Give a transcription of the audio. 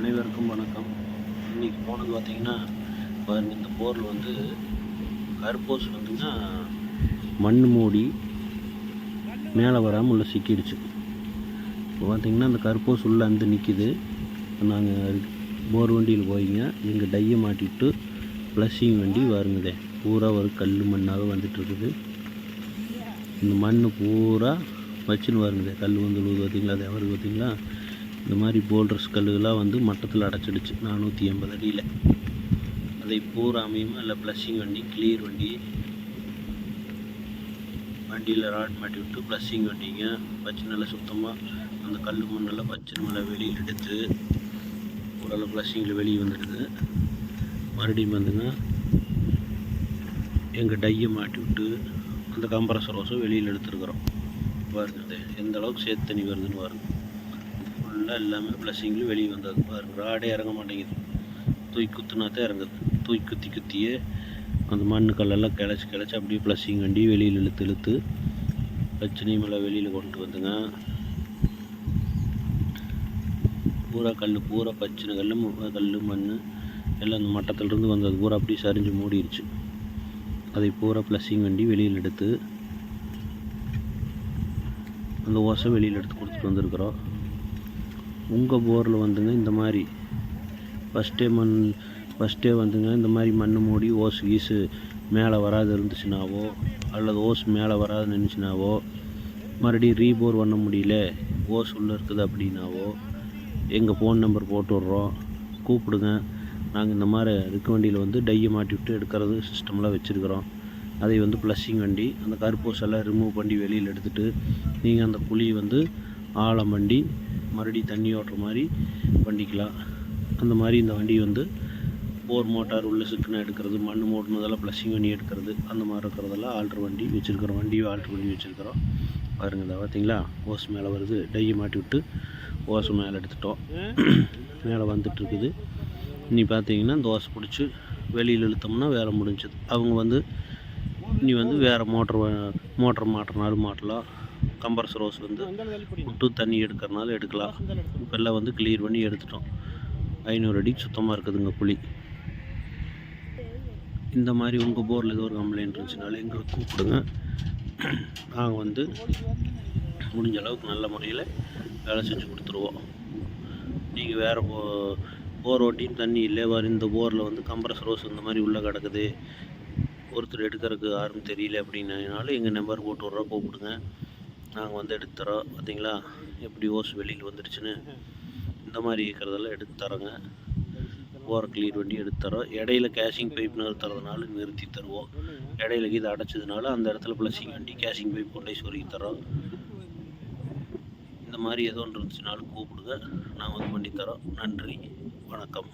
அனைவருக்கும் வணக்கம். இன்றைக்கி போனது பார்த்திங்கன்னா பாருங்க இந்த போரில் வந்து கருப்போஸ் வந்துங்கன்னா மண் மூடி மேலே வராமல் உள்ள சிக்கிடுச்சு. இப்போ பார்த்திங்கன்னா அந்த கருப்போஸ் உள்ளே வந்து நிற்கிது நாங்கள் போர் வண்டியில் போயிங்க. எங்கள் டையை மாட்டிட்டு ப்ளஸ்ஸிங் வண்டி வருங்குதே. பூரா ஒரு கல் மண்ணாக வந்துட்டுருக்குது. இந்த மண் பூரா வச்சுன்னு வருங்குதே. கல் வந்து விழுது பார்த்தீங்களா அது அவருக்கு பார்த்தீங்களா இந்த மாதிரி போல்டர்ஸ் கல்லுகளாக வந்து மட்டத்தில் அடைச்சிடுச்சு. நானூற்றி எண்பது அடியில். அதை பூராமையும் இல்லை ப்ளஸ்ஸிங் வண்டி கிளியர் வண்டி வண்டியில் ராட் மாட்டி விட்டு ப்ளஸ்ஸிங் வண்டிங்க. வச்சு நல்லா சுத்தமாக அந்த கல் மண்ணெல்லாம் பச்சை நல்லா வெளியில் எடுத்து ஓரளவு ப்ளஸ்ஸிங்கில் வெளியே வந்துடுது. மறுபடியும் வந்துங்க எங்கள் டையை மாட்டி விட்டு அந்த கம்ப்ரஸர் ரோஸும் வெளியில் எடுத்துருக்குறோம். பாருங்க எந்த அளவுக்கு சேத்து தண்ணி வருதுன்னு பாருங்க. ஃபுல்லாக எல்லாமே ப்ளஸ்ஸிங்கில் வெளியே வந்தது. பாரு ராடே இறங்க மாட்டேங்குது. தூக்கி குத்துனா தான் இறங்குது. தூக்கி குத்தி குத்தியே அந்த மண்ணு கல்லெல்லாம் கிளச்சி கிளச்சி அப்படியே ப்ளஸ்ஸிங் வண்டி வெளியில் இழுத்து இழுத்து பிரச்சனை மேலே வெளியில் கொண்டு வந்துங்க. பூரா கல் பூரா பச்சின கல் கல் மண் எல்லாம் அந்த மட்டத்திலிருந்து வந்தது. பூரா அப்படியே சரிஞ்சு மூடிடுச்சு அதை பூரா ப்ளஸ்ஸிங் வண்டி வெளியில் எடுத்து அந்த ஓசை வெளியில் எடுத்து கொடுத்துட்டு வந்திருக்கிறோம். உங்கள் போரில் வந்துங்க இந்த மாதிரி. ஃபஸ்ட்டே மண் ஃபஸ்ட்டே வந்துங்க இந்த மாதிரி மண் மூடி ஓஸ் கீஸு மேலே வராது இருந்துச்சுனாவோ அல்லது ஓஸ் மேலே வராது நின்றுச்சுனாவோ மறுபடியும் ரீபோர் பண்ண முடியல ஓஸ் உள்ளே இருக்குது அப்படின்னாவோ எங்கள் ஃபோன் நம்பர் போட்டு விட்றோம் கூப்பிடுங்க. நாங்கள் இந்த மாதிரி இருக்க வண்டியில் வந்து டையை மாட்டி விட்டு எடுக்கிறது சிஸ்டம்லாம் வச்சுருக்குறோம். அதை வந்து ப்ளஸ்ஸிங் வண்டி அந்த கருப்பூசெல்லாம் ரிமூவ் பண்ணி வெளியில் எடுத்துகிட்டு நீங்கள் அந்த குழியை வந்து ஆழம் வண்டி மறுபடியும் தண்ணி ஓட்டுற மாதிரி பண்ணிக்கலாம் அந்த மாதிரி இந்த வண்டி வந்து போர் மோட்டார் உள்ள சிக்கனை எடுக்கிறது மண் மூட்டினதெல்லாம் ப்ளஸ்ஸிங் வண்டி எடுக்கிறது அந்த மாதிரி இருக்கிறதெல்லாம் ஆல்ட்ரு வண்டி வச்சுருக்கிறோம். வண்டியை ஆல்ட்ரு பண்ணி வச்சுருக்கிறோம். பாருங்க இதை பார்த்தீங்களா? ஓஸ் மேலே வருது. டையை மாட்டி விட்டு ஓஸ் மேலே எடுத்துட்டோம். மேலே வந்துட்டு இருக்குது இனி பார்த்தீங்கன்னா ஓஸ் பிடிச்சி வெளியில் இழுத்தோம்னா வேலை முடிஞ்சது. அவங்க வந்து இனி வந்து வேறு மோட்ரு மோட்டர் மாட்டுறனாலும் மாட்டலாம். கம்பர்சர் ரோஸ் வந்து விட்டு தண்ணி எடுக்கிறனால எடுக்கலாம். இப்போ எல்லாம் வந்து கிளியர் பண்ணி எடுத்துட்டோம். ஐநூறு அடிக்கு சுத்தமாக இருக்குதுங்க குழி இந்த மாதிரி உங்கள் போரில் ஏதோ ஒரு கம்ப்ளைண்ட் இருந்துச்சுனாலும் எங்களை கூப்பிடுங்க. நாங்கள் வந்து முடிஞ்ச அளவுக்கு நல்ல முறையில் வேலை செஞ்சு கொடுத்துருவோம். நீங்கள் வேறு போ போர் ஓட்டியும் தண்ணி இல்லை வேறு இந்த போரில் வந்து கம்ப்ரஸ் ரோஸ் இந்த மாதிரி உள்ளே கிடக்குது. ஒருத்தர் எடுக்கிறதுக்கு யாரும் தெரியல அப்படின்னாலும் எங்கள் நம்பர் போட்டு விட்றோம் கூப்பிடுங்க நாங்கள் வந்து எடுத்து தரோம் பார்த்தீங்களா எப்படி ஓஸ் வெளியில் வந்துடுச்சுன்னு இந்த மாதிரி இருக்கிறதெல்லாம் எடுத்து தரோங்க. ஓர கிளியர் பண்ணி எடுத்து தரோம். இடையில கேஷிங் பைப் நிறுத்துறதுனால நிறுத்தி தருவோம். இடையில இது அடைச்சதுனால அந்த இடத்துல ப்ளஸிங் வண்டி கேஷிங் பைப் கொண்டே சொருகி தரோம். இந்த மாதிரி ஏதோ ஒன்று இருந்துச்சுனாலும் கூப்பிடுங்க. நாங்கள் வந்து பண்ணி தரோம். நன்றி. வணக்கம்.